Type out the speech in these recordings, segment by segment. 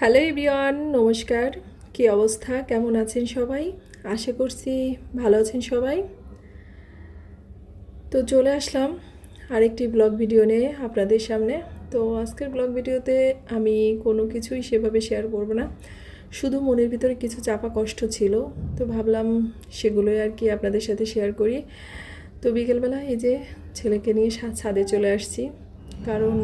Hello everyone, নমস্কার। কি অবস্থা? কেমন আছেন সবাই? আশা করছি ভালো আছেন সবাই। তো চলে আসলাম আরেকটি ব্লগ ভিডিও নিয়ে আপনাদের সামনে। তো আজকের ব্লগ ভিডিওতে আমি কোনো কিছুই সেভাবে শেয়ার করব না। শুধু মনের ভিতরে কিছু চাপা কষ্ট ছিল। তো ভাবলাম সেগুলোই আর কি আপনাদের সাথে শেয়ার করি। তো বিকেলবেলা এই যে ছেলেকে নিয়ে ছাদে চলে আসছি। কারণ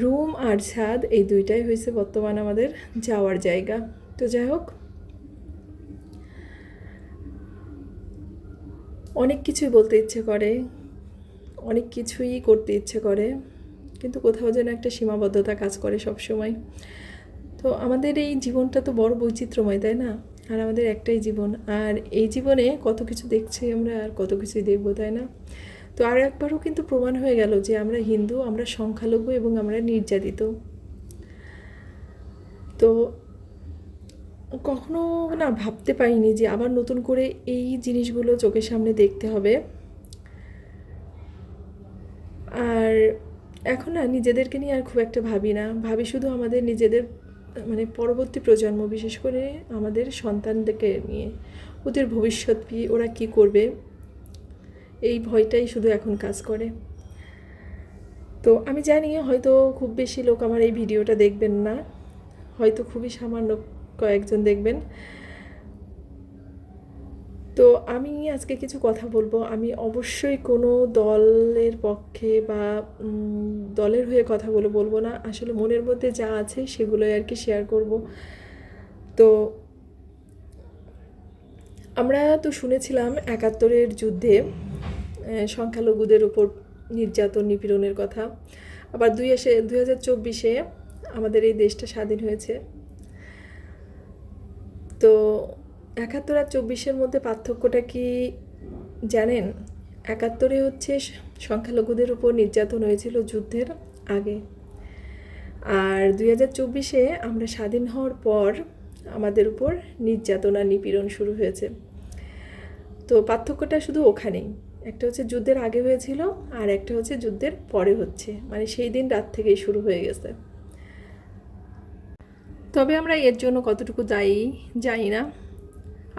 রুম আর ছাদ, এই দুইটাই হয়েছে বর্তমান আমাদের যাওয়ার জায়গা। তো যাই হোক, অনেক কিছুই বলতে ইচ্ছে করে, অনেক কিছুই করতে ইচ্ছে করে, কিন্তু কোথাও যেন একটা সীমাবদ্ধতা কাজ করে সব সময় তো আমাদের এই জীবনটা তো বড় বৈচিত্র্যময়, তাই না? আর আমাদের একটাই জীবন, আর এই জীবনে কত কিছু দেখছি আমরা আর কত কিছুই দেখব, তাই না? তো আর একবারও কিন্তু প্রমাণ হয়ে গেল যে আমরা হিন্দু, আমরা সংখ্যালঘু এবং আমরা নির্যাতিত। তো কখনো না ভাবতে পারিনি যে আবার নতুন করে এই জিনিসগুলো চোখের সামনে দেখতে হবে। আর এখন না নিজেদেরকে নিয়ে আর খুব একটা ভাবি না। ভাবি শুধু আমাদের নিজেদের মানে পরবর্তী প্রজন্ম, বিশেষ করে আমাদের সন্তানদেরকে নিয়ে। ওদের ভবিষ্যৎ কি, ওরা কি করবে? এই ভয়টাই শুধু এখন কাজ করে। তো আমি জানি হয়তো খুব বেশি লোক আমার এই ভিডিওটা দেখবেন না, হয়তো খুবই সামান্য কয়েকজন দেখবেন। তো আমি আজকে কিছু কথা বলব। আমি অবশ্যই কোনো দলের পক্ষে বা দলের হয়ে কথাগুলো বলব না। আসলে মনের মধ্যে যা আছে সেগুলোই আর কি শেয়ার করব। তো আমরা তো শুনেছিলাম একাত্তরের যুদ্ধে সংখ্যালঘুদের উপর নির্যাতন, নিপীড়নের কথা। আবার দুই এসে দুই হাজার চব্বিশে আমাদের এই দেশটা স্বাধীন হয়েছে। তো একাত্তর আর চব্বিশের মধ্যে পার্থক্যটা কি জানেন? একাত্তরে হচ্ছে সংখ্যালঘুদের উপর নির্যাতন হয়েছিল যুদ্ধের আগে। আর দুই হাজার চব্বিশে আমরা স্বাধীন হওয়ার পর আমাদের উপর নির্যাতন আর নিপীড়ন শুরু হয়েছে। তো পার্থক্যটা শুধু ওখানেই। একটা হচ্ছে যুদ্ধের আগে হয়েছিল আর একটা হচ্ছে যুদ্ধের পরে হচ্ছে। মানে সেই দিন রাত থেকেই শুরু হয়ে গেছে। তবে আমরা এর জন্য কতটুকু দায়ী জানি না।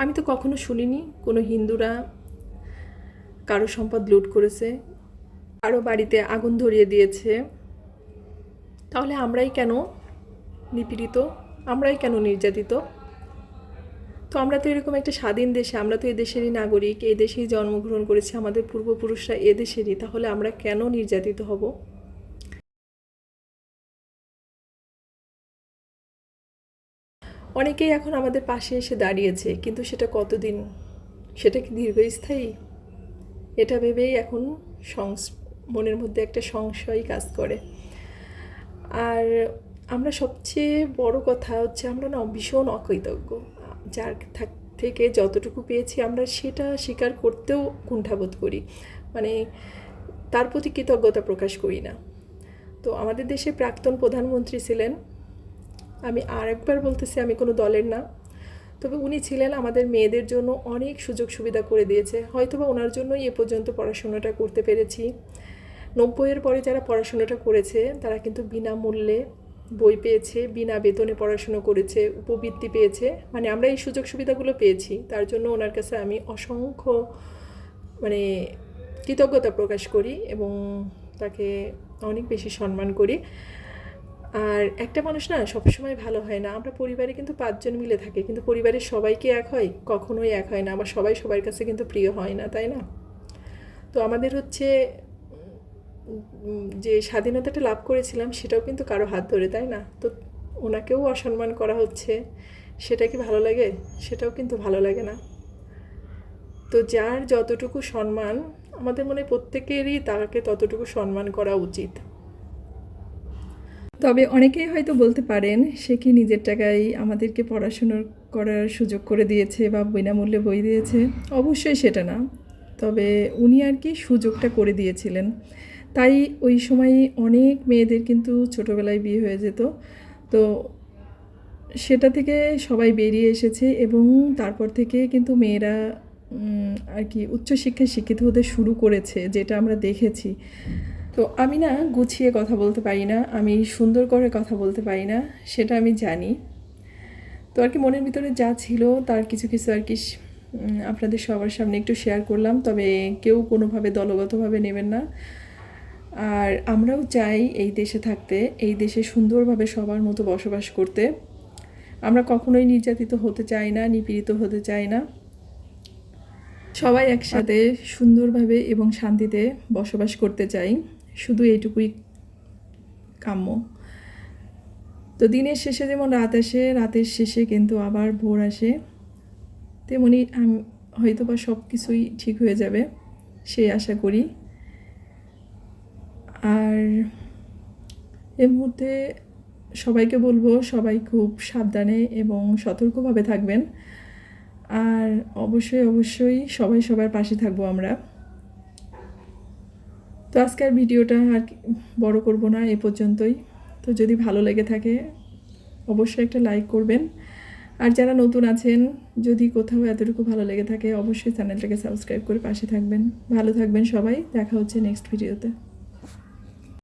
আমি তো কখনো শুনিনি কোনো হিন্দুরা কারও সম্পদ লুট করেছে, কারও বাড়িতে আগুন ধরিয়ে দিয়েছে। তাহলে আমরাই কেন নিপীড়িত? আমরাই কেন নির্যাতিত? তো আমরা তো এরকম একটা স্বাধীন দেশে, আমরা তো এই দেশেরই নাগরিক, এই দেশেই জন্মগ্রহণ করেছি, আমাদের পূর্বপুরুষরা এদেশেরই তাহলে আমরা কেন নির্যাতিত হব? অনেকেই এখন আমাদের পাশে এসে দাঁড়িয়েছে, কিন্তু সেটা কতদিন? সেটা কি দীর্ঘস্থায়ী? এটা ভেবেই এখন সংস, মনের মধ্যে একটা সংশয় কাজ করে। আর আমরা সবচেয়ে বড় কথা হচ্ছে, আমরা না ভীষণ অকৃতজ্ঞ। যার থাক- যতটুকু পেয়েছি আমরা সেটা স্বীকার করতেও কুণ্ঠাবোধ করি। মানে তার প্রতি কৃতজ্ঞতা প্রকাশ করি না। তো আমাদের দেশে প্রাক্তন প্রধানমন্ত্রী ছিলেন। আমি আরেকবার বলতেছি, আমি কোনো দলের না। তবে উনি ছিলেন আমাদের মেয়েদের জন্য অনেক সুযোগ সুবিধা করে দিয়েছে। হয়তোবা ওনার জন্যই এ পর্যন্ত পড়াশোনাটা করতে পেরেছি। নব্বইয়ের পরে যারা পড়াশোনাটা করেছে, তারা কিন্তু বিনামূল্যে বই পেয়েছে, বিনা বেতনে পড়াশুনো করেছে, উপবৃত্তি পেয়েছে। মানে আমরা এই সুযোগ সুবিধাগুলো পেয়েছি। তার জন্য ওনার কাছে আমি অসংখ্য মানে কৃতজ্ঞতা প্রকাশ করি এবং তাকে অনেক বেশি সম্মান করি। আর একটা মানুষ না সবসময় ভালো হয় না। আমরা পরিবারে কিন্তু পাঁচজন মিলে থাকি, কিন্তু পরিবারের সবাইকে এক হয়? কখনোই এক হয় না। আবার সবাই সবার কাছে কিন্তু প্রিয় হয় না, তাই না? তো আমাদের হচ্ছে যে স্বাধীনতাটা লাভ করেছিলাম সেটাও কিন্তু কারও হাত ধরে, তাই না? তো ওনাকেও অসম্মান করা হচ্ছে, সেটা কি ভালো লাগে? সেটাও কিন্তু ভালো লাগে না। তো যার যতটুকু সম্মান, আমাদের মনে প্রত্যেকেরই তাকে ততটুকু সম্মান করা উচিত। তবে অনেকেই হয়তো বলতে পারেন, সে কি নিজের টাকায় আমাদেরকে পড়াশুনো করার সুযোগ করে দিয়েছে বা বিনামূল্যে বই দিয়েছে? অবশ্যই সেটা না। তবে উনি আর কি সুযোগটা করে দিয়েছিলেন। তাই ওই সময় অনেক মেয়েদের কিন্তু ছোটোবেলায় বিয়ে হয়ে যেত। তো সেটা থেকে সবাই বেরিয়ে এসেছে এবং তারপর থেকে কিন্তু মেয়েরা আর কি উচ্চশিক্ষায় শিক্ষিত হতে শুরু করেছে, যেটা আমরা দেখেছি। তো আমি না গুছিয়ে কথা বলতে পারি না, আমি সুন্দর করে কথা বলতে পারি না, সেটা আমি জানি। তো আর কি মনের ভিতরে যা ছিল তার কিছু কিছু আর কি আপনাদের সবার সামনে একটু শেয়ার করলাম, তবে কেউ কোনোভাবে দলগতভাবে নেবেন না। আর আমরাও চাই এই দেশে থাকতে, এই দেশে সুন্দরভাবে সবার মতো বসবাস করতে। আমরা কখনোই নির্যাতিত হতে চাই না, নিপীড়িত হতে চাই না। সবাই একসাথে সুন্দরভাবে এবং শান্তিতে বসবাস করতে চাই। শুধু এইটুকুই কাম্য। তো দিনের শেষে যেমন রাত আসে, রাতের শেষে কিন্তু আবার ভোর আসে, তেমনি আমি হয়তো বা সব কিছুই ঠিক হয়ে যাবে, সেই আশা করি। আর এই মুহূর্তে সবাইকে বলব, সবাই খুব সাবধানে এবং সতর্কভাবে থাকবেন। আর অবশ্যই অবশ্যই সবাই সবার পাশে থাকব আমরা। তো আজকের ভিডিওটা আর বড় করব না, এ পর্যন্তই। তো যদি ভালো লেগে থাকে, অবশ্যই একটা লাইক করবেন। আর যারা নতুন আছেন, যদি কোথাও এতটুকু ভালো লেগে থাকে, অবশ্যই চ্যানেলটাকে সাবস্ক্রাইব করে পাশে থাকবেন। ভালো থাকবেন সবাই, দেখা হচ্ছে নেক্সট ভিডিওতে।